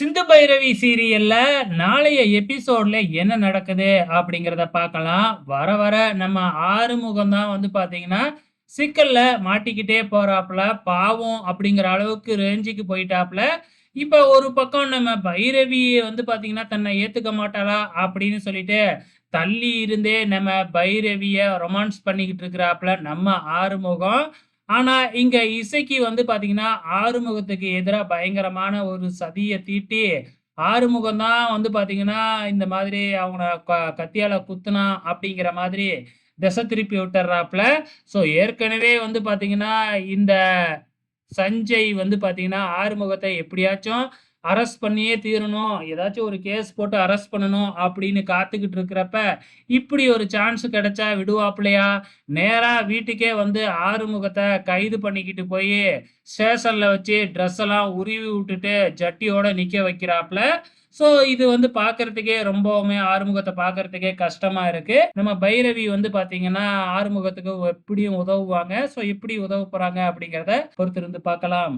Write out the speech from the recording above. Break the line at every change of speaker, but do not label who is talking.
சிந்து பைரவி சீரியல்ல நாளைய எபிசோட்ல என்ன நடக்குது அப்படிங்கிறத பார்க்கலாம். வர வர நம்ம ஆறுமுகம் தான் வந்து பாத்தீங்கன்னா சிக்கல்ல மாட்டிக்கிட்டே போறாப்புல பாவம் அப்படிங்கிற அளவுக்கு ரேஞ்சுக்கு போயிட்டாப்புல. இப்ப ஒரு பக்கம் நம்ம பைரவி வந்து பாத்தீங்கன்னா தன்னை ஏத்துக்க மாட்டாளா அப்படின்னு சொல்லிட்டு தள்ளி இருந்தே நம்ம பைரவிய ரொமான்ஸ் பண்ணிக்கிட்டு இருக்கிறாப்புல நம்ம ஆறுமுகம். ஆனா இங்க இசைக்கு வந்து பாத்தீங்கன்னா ஆறுமுகத்துக்கு எதிராக பயங்கரமான ஒரு சதியை தீட்டி ஆறுமுகம் தான் வந்து பாத்தீங்கன்னா இந்த மாதிரி அவங்கள க- கத்தியால குத்துனா அப்படிங்கிற மாதிரி திசை திருப்பி விட்டுறாப்புல. ஸோ ஏற்கனவே வந்து பாத்தீங்கன்னா இந்த சஞ்சய் வந்து பாத்தீங்கன்னா ஆறுமுகத்தை எப்படியாச்சும் அரெஸ்ட் பண்ணியே தீரணும். ஏதாச்சும் ஒரு கேஸ் போட்டு அரெஸ்ட் பண்ணணும் அப்படின்னு காத்துக்கிட்டு இருக்கிறப்ப இப்படி ஒரு சான்ஸ் கிடைச்சா விடுவாப்பிலையா? நேராக வீட்டுக்கே வந்து ஆறுமுகத்தை கைது பண்ணிக்கிட்டு போய் ஸ்டேஷனில் வச்சு ட்ரெஸ் எல்லாம் உருவி விட்டுட்டு ஜட்டியோட நிற்க வைக்கிறாப்புல. ஸோ இது வந்து பார்க்கறதுக்கே ரொம்பவுமே ஆறுமுகத்தை பார்க்கறதுக்கே கஷ்டமா இருக்கு. நம்ம பைரவி வந்து பாத்தீங்கன்னா ஆறுமுகத்துக்கு எப்படியும் உதவுவாங்க. ஸோ எப்படி உதவ போறாங்க அப்படிங்கிறத பொறுத்திருந்து பார்க்கலாம்.